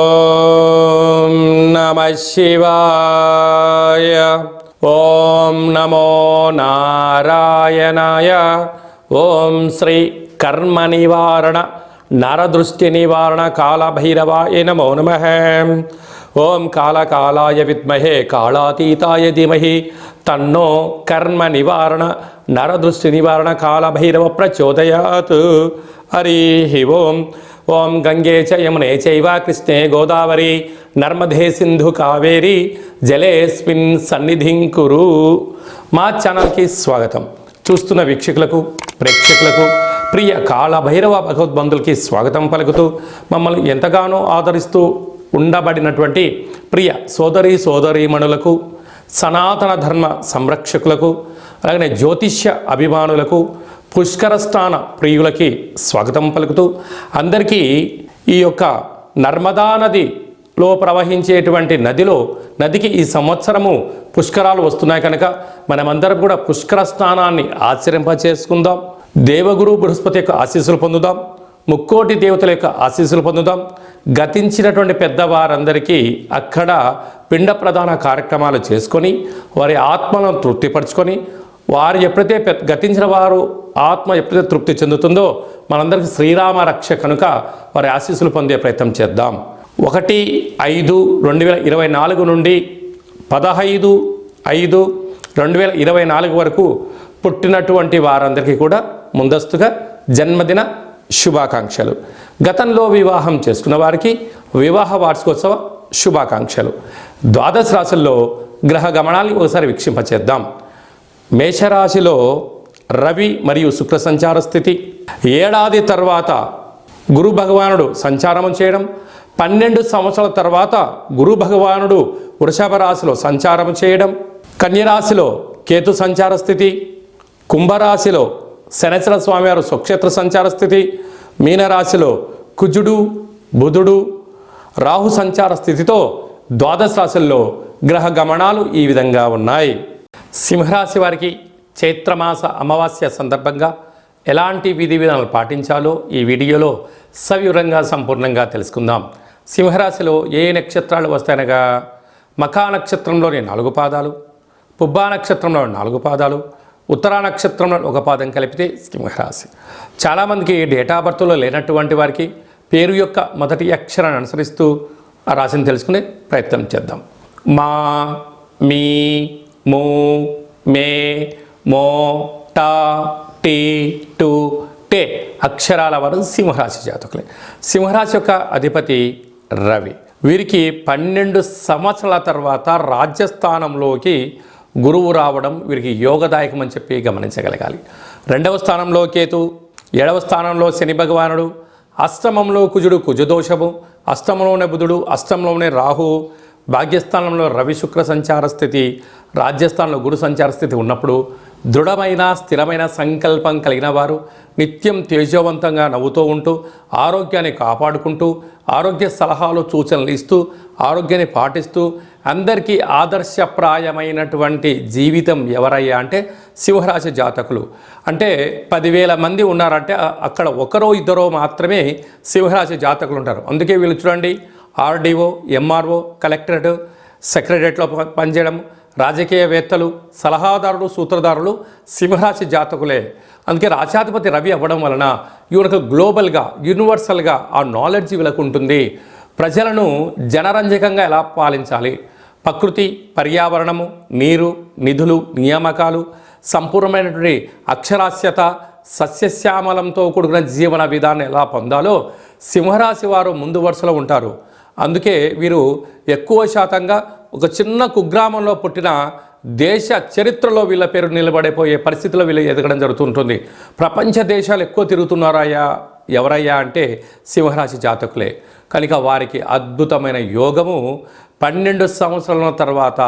ఓం నమ శివాయ ఓం నమో నారాయణాయ ఓం శ్రీ కర్మ నివారణ నరదృష్టి నివారణ కాళభైరవాయ నమో నమ ఓం కాళకాలాయ విద్మహే కాళాతీతాయ ధీమహి తన్నో కర్మ నివారణ నరదృష్టి నివారణ కాళభైరవ ప్రచోదయాత్ హరి ఓం ఓం గంగే చ యమునే చైవ కృష్ణే గోదావరి నర్మదే సింధు కావేరి జలేస్మిన్ సన్నిధిం కురు మా ఛానల్కి స్వాగతం. చూస్తున్న వీక్షకులకు ప్రేక్షకులకు ప్రియ కాళభైరవ భగవద్బంధులకి స్వాగతం పలుకుతూ మమ్మల్ని ఎంతగానో ఆదరిస్తూ ఉండబడినటువంటి ప్రియ సోదరి సోదరీమణులకు సనాతన ధర్మ సంరక్షకులకు అలాగే జ్యోతిష్య అభిమానులకు పుష్కరస్థాన ప్రియులకి స్వాగతం పలుకుతూ అందరికీ ఈ యొక్క నర్మదా నదిలో ప్రవహించేటువంటి నదిలో నదికి ఈ సంవత్సరము పుష్కరాలు వస్తున్నాయి కనుక మనమందరం కూడా పుష్కర స్నానాన్ని ఆచరింపచేసుకుందాం. దేవగురు బృహస్పతి యొక్క ఆశీస్సులు పొందుదాం. ముక్కోటి దేవతల యొక్క ఆశీస్సులు పొందుదాం. గతించినటువంటి పెద్దవారందరికీ అక్కడ పిండ ప్రధాన కార్యక్రమాలు చేసుకొని వారి ఆత్మలను తృప్తిపరచుకొని వారు ఎప్పుడైతే గతించిన వారు ఆత్మ ఎప్పుడైతే తృప్తి చెందుతుందో మనందరికీ శ్రీరామ రక్ష కనుక వారి ఆశీస్సులు పొందే ప్రయత్నం చేద్దాం. ఒకటి ఐదు రెండు వేల ఇరవై నాలుగు నుండి పదహైదు ఐదు రెండు వేల ఇరవై నాలుగు వరకు పుట్టినటువంటి వారందరికీ కూడా ముందస్తుగా జన్మదిన శుభాకాంక్షలు. గతంలో వివాహం చేసుకున్న వారికి వివాహ వార్షికోత్సవ శుభాకాంక్షలు. ద్వాదశ రాశుల్లో గ్రహ గమనాన్ని ఒకసారి వీక్షింపచేద్దాం. మేషరాశిలో రవి మరియు శుక్ర సంచార స్థితి. ఏడాది తర్వాత గురు భగవానుడు సంచారం చేయడం. పన్నెండు సంవత్సరాల తర్వాత గురు భగవానుడు వృషభ రాశిలో సంచారం చేయడం. కన్యరాశిలో కేతు సంచార స్థితి. కుంభరాశిలో శనేశ్వర స్వామివారు స్వక్షేత్ర సంచార స్థితి మీనరాశిలో కుజుడు బుధుడు రాహు సంచార స్థితితో ద్వాదశ రాశుల్లో గ్రహ గమనాలు ఈ విధంగా ఉన్నాయి. సింహరాశి వారికి చైత్రమాస అమావాస్య సందర్భంగా ఎలాంటి విధి విధానాలు పాటించాలో ఈ వీడియోలో సవివరంగా సంపూర్ణంగా తెలుసుకుందాం. సింహరాశిలో ఏ నక్షత్రాలు వస్తాయనగా మఖా నక్షత్రంలోని నాలుగు పాదాలు పుబ్బా నక్షత్రంలో నాలుగు పాదాలు ఉత్తరా నక్షత్రంలో ఒక పాదం కలిపితే సింహరాశి. చాలామందికి డేటా బర్త్లో లేనటువంటి వారికి పేరు యొక్క మొదటి అక్షరాన్ని అనుసరిస్తూ ఆ రాశిని తెలుసుకునే ప్రయత్నం చేద్దాం. మా మీ మూ మే మో టా టీ టు టే అక్షరాల వారు సింహరాశి జాతకులే. సింహరాశి యొక్క అధిపతి రవి. వీరికి పన్నెండు సంవత్సరాల తర్వాత రాజ్యస్థానంలోకి గురువు రావడం వీరికి యోగదాయకం అని చెప్పి గమనించగలగాలి. రెండవ స్థానంలో కేతు ఏడవ స్థానంలో శని భగవానుడు అష్టమంలో కుజుడు కుజదోషము అష్టమంలోనే బుధుడు అష్టంలోనే రాహువు భాగ్యస్థానంలో రవి శుక్ర సంచార స్థితి రాజ్యస్థానంలో గురు సంచార స్థితి ఉన్నప్పుడు దృఢమైన స్థిరమైన సంకల్పం కలిగిన వారు నిత్యం తేజవంతంగా నవ్వుతూ ఉంటూ ఆరోగ్యాన్ని కాపాడుకుంటూ ఆరోగ్య సలహాలు సూచనలు ఇస్తూ ఆరోగ్యాన్ని పాటిస్తూ అందరికీ ఆదర్శప్రాయమైనటువంటి జీవితం ఎవరయ్యా అంటే సింహరాశి జాతకులు. అంటే పదివేల మంది ఉన్నారంటే అక్కడ ఒకరో ఇద్దరో మాత్రమే సింహరాశి జాతకులు ఉంటారు. అందుకే వీళ్ళు చూడండి ఆర్డీఓ ఎంఆర్ఓ కలెక్టరేట్ సెక్రటరియట్లో పనిచేయడం రాజకీయవేత్తలు సలహాదారులు సూత్రధారులు సింహరాశి జాతకులే. అందుకే రాశాధిపతి రవి అవ్వడం వలన ఈయనకు గ్లోబల్గా యూనివర్సల్గా ఆ నాలెడ్జ్ వీళ్ళకు ఉంటుంది ప్రజలను జనరంజకంగా ఎలా పాలించాలి? ప్రకృతి పర్యావరణము నీరు నిధులు నియామకాలు సంపూర్ణమైనటువంటి అక్షరాస్యత సస్యశ్యామలంతో కూడుకున్న జీవన విధానం ఎలా పొందాలో సింహరాశి వారు ముందు వరుసలో ఉంటారు. అందుకే వీరు ఎక్కువ శాతంగా ఒక చిన్న కుగ్రామంలో పుట్టిన దేశ చరిత్రలో వీళ్ళ పేరు నిలబడిపోయే పరిస్థితిలో వీళ్ళు ఎదగడం జరుగుతుంటుంది. ప్రపంచ దేశాలు ఎక్కువ తిరుగుతున్నారాయా ఎవరయ్యా అంటే సింహరాశి జాతకులే. కనుక వారికి అద్భుతమైన యోగము. పన్నెండు సంవత్సరాల తర్వాత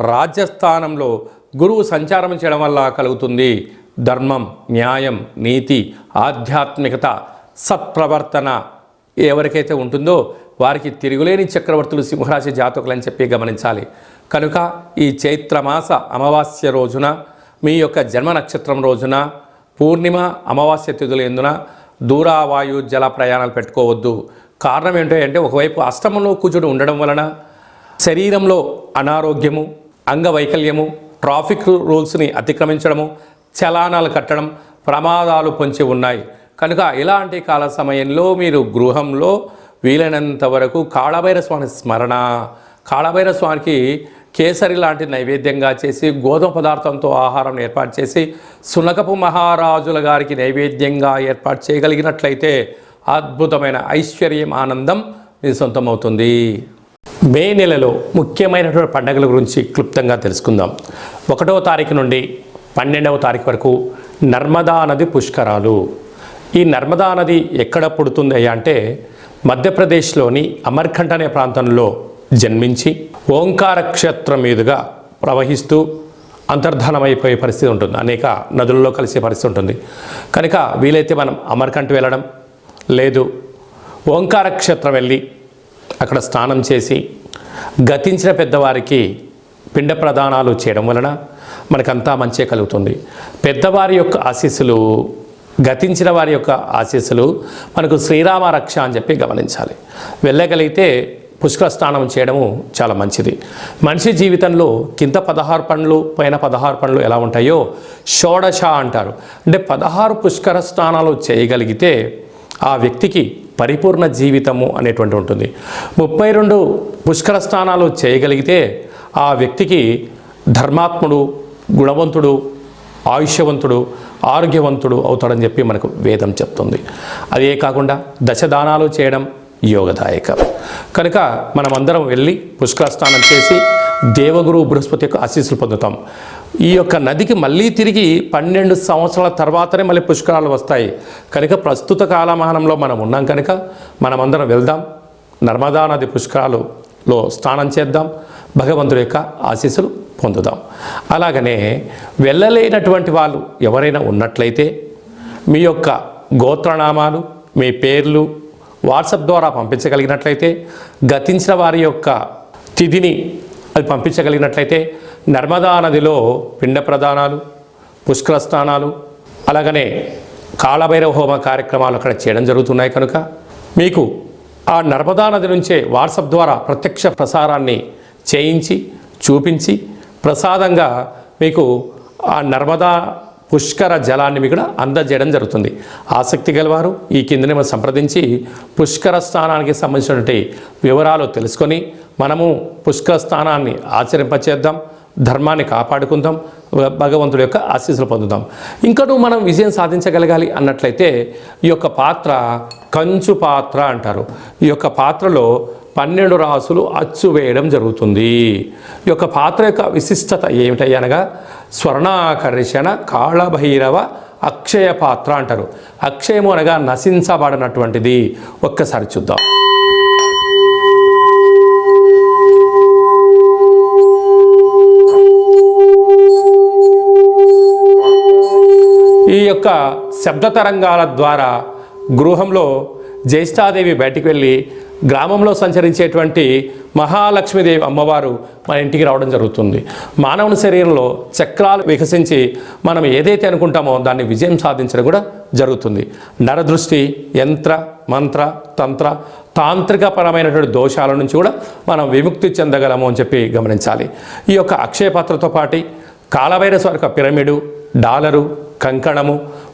రాజ్యస్థానంలో గురువు సంచారం చేయడం వల్ల కలుగుతుంది. ధర్మం న్యాయం నీతి ఆధ్యాత్మికత సత్ప్రవర్తన ఎవరికైతే ఉంటుందో వారికి తిరుగులేని చక్రవర్తులు సింహరాశి జాతకులు అని చెప్పి గమనించాలి. కనుక ఈ చైత్రమాస అమావాస్య రోజున మీ యొక్క జన్మ నక్షత్రం రోజున పూర్ణిమ అమావాస్య తిథులు ఎందున దూరావాయు జల ప్రయాణాలు పెట్టుకోవద్దు. కారణం ఏంటో అంటే ఒకవైపు అష్టమంలో కూర్చుని ఉండడం వలన శరీరంలో అనారోగ్యము అంగవైకల్యము ట్రాఫిక్ రూల్స్ని అతిక్రమించడము చలానాలు కట్టడం ప్రమాదాలు పొంచి ఉన్నాయి. కనుక ఇలాంటి కాల సమయంలో మీరు గృహంలో వీలైనంత వరకు కాళభైర స్వామి స్మరణ కాళభైర స్వామికి కేసరి లాంటి నైవేద్యంగా చేసి గోధుమ పదార్థంతో ఆహారం ఏర్పాటు చేసి సునకపు మహారాజుల గారికి నైవేద్యంగా ఏర్పాటు చేయగలిగినట్లయితే అద్భుతమైన ఐశ్వర్యం ఆనందం మీ సొంతమవుతుంది. మే నెలలో ముఖ్యమైనటువంటి పండుగల గురించి క్లుప్తంగా తెలుసుకుందాం. ఒకటవ తారీఖు నుండి పన్నెండవ తారీఖు వరకు నర్మదా నది పుష్కరాలు. ఈ నర్మదా నది ఎక్కడ పుడుతుంది అంటే మధ్యప్రదేశ్లోని అమర్కంఠ అనే ప్రాంతంలో జన్మించి ఓంకార క్షేత్రం మీదుగా ప్రవహిస్తూ అంతర్ధానమైపోయే పరిస్థితి ఉంటుంది. అనేక నదులలో కలిసే పరిస్థితి ఉంటుంది. కనుక వీలైతే మనం అమర్కంఠ వెళ్ళడం లేదు ఓంకార క్షేత్రం వెళ్ళి అక్కడ స్నానం చేసి గతించిన పెద్దవారికి పిండ ప్రదానాలు చేయడం వలన మనకంతా మంచే కలుగుతుంది. పెద్దవారి యొక్క ఆశీస్సులు గతించిన వారి యొక్క ఆశీస్సులు మనకు శ్రీరామ రక్ష అని చెప్పి గమనించాలి. వెళ్ళగలిగితే పుష్కర స్నానం చేయడము చాలా మంచిది. మనిషి జీవితంలో కింద పదహారు పండ్లు పైన పదహారు పండ్లు ఎలా ఉంటాయో షోడశ అంటారు. అంటే పదహారు పుష్కర స్నానాలు చేయగలిగితే ఆ వ్యక్తికి పరిపూర్ణ జీవితము అనేటువంటి ఉంటుంది. ముప్పై రెండు పుష్కర స్నానాలు చేయగలిగితే ఆ వ్యక్తికి ధర్మాత్ముడు గుణవంతుడు ఆయుష్యవంతుడు ఆరోగ్యవంతుడు అవుతాడని చెప్పి మనకు వేదం చెప్తుంది. అదే కాకుండా దశదానాలు చేయడం యోగదాయకం. కనుక మనమందరం వెళ్ళి పుష్కర స్నానం చేసి దేవగురు బృహస్పతి యొక్క ఆశీస్సులు పొందుతాం. ఈ యొక్క నదికి మళ్ళీ తిరిగి పన్నెండు సంవత్సరాల తర్వాతనే మళ్ళీ పుష్కరాలు వస్తాయి. కనుక ప్రస్తుత కాలమానంలో మనం ఉన్నాం కనుక మనమందరం వెళ్దాం. నర్మదా నది పుష్కరాలులో స్నానం చేద్దాం. భగవంతుడి యొక్క ఆశీస్సులు పొందుదాం. అలాగనే వెళ్ళలేనటువంటి వాళ్ళు ఎవరైనా ఉన్నట్లయితే మీ యొక్క గోత్రనామాలు మీ పేర్లు వాట్సాప్ ద్వారా పంపించగలిగినట్లయితే గతించిన వారి యొక్క తిథిని అది పంపించగలిగినట్లయితే నర్మదా నదిలో పిండ ప్రదానాలు పుష్కర స్నానాలు అలాగనే కాళభైరవ హోమ కార్యక్రమాలు అక్కడ చేయడం జరుగుతున్నాయి కనుక మీకు ఆ నర్మదా నది నుంచే వాట్సాప్ ద్వారా ప్రత్యక్ష ప్రసారాన్ని చేయించి చూపించి ప్రసాదంగా మీకు ఆ నర్మదా పుష్కర జలాన్ని మీకు అందజేయడం జరుగుతుంది. ఆసక్తి గలవారు ఈ కిందనే మనం సంప్రదించి పుష్కర స్థానానికి సంబంధించినటువంటి వివరాలు తెలుసుకొని మనము పుష్కర స్థానాన్ని ఆచరింపచేద్దాం ధర్మాన్ని కాపాడుకుందాం భగవంతుడి యొక్క ఆశీస్సులు పొందుదాం. ఇంకను మనం విజయం సాధించగలగాలి అన్నట్లయితే ఈ యొక్క పాత్ర కంచు పాత్ర అంటారు. ఈ యొక్క పాత్రలో పన్నెండు రాసులు అచ్చు వేయడం జరుగుతుంది. ఈ యొక్క పాత్ర యొక్క విశిష్టత ఏమిటయ్య అనగా స్వర్ణాకర్షణ కాళభైరవ అక్షయ పాత్ర అంటారు. అక్షయము అనగా నశించబడినటువంటిది. ఒక్కసారి చూద్దాం. ఈ యొక్క శబ్ద తరంగాల ద్వారా గృహంలో జ్యేష్ఠాదేవి బయటికి వెళ్ళి గ్రామంలో సంచరించేటువంటి మహాలక్ష్మీదేవి అమ్మవారు మన ఇంటికి రావడం జరుగుతుంది. మానవుని శరీరంలో చక్రాలు వికసించి మనం ఏదైతే అనుకుంటామో దాన్ని విజయం సాధించడం కూడా జరుగుతుంది. నరదృష్టి యంత్ర మంత్ర తంత్ర తాంత్రికపరమైనటువంటి దోషాల నుంచి కూడా మనం విముక్తి చెందగలము అని చెప్పి గమనించాలి. ఈ యొక్క అక్షయపాత్రతో పాటి కాలవైరస్ యొక్క పిరమిడు డాలరు కంకణము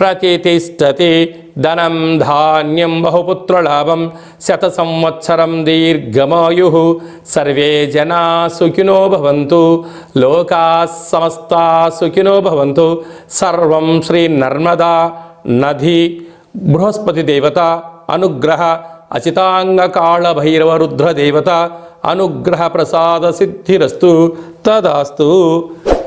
ప్రతిష్టతి ధనం ధాన్యం బహుపుత్రలాభం శత సంవత్సరం దీర్ఘమాయు. సర్వే జనా సుఖినో భవంతు లోకా సమస్తా సుఖినో భవంతు. సర్వం శ్రీ నర్మదా నది బృహస్పతి దేవత అనుగ్రహ అచితాంగ కాళ భైరవ అనుగ్రహ ప్రసాద సిద్ధిరస్తు తదాస్తు.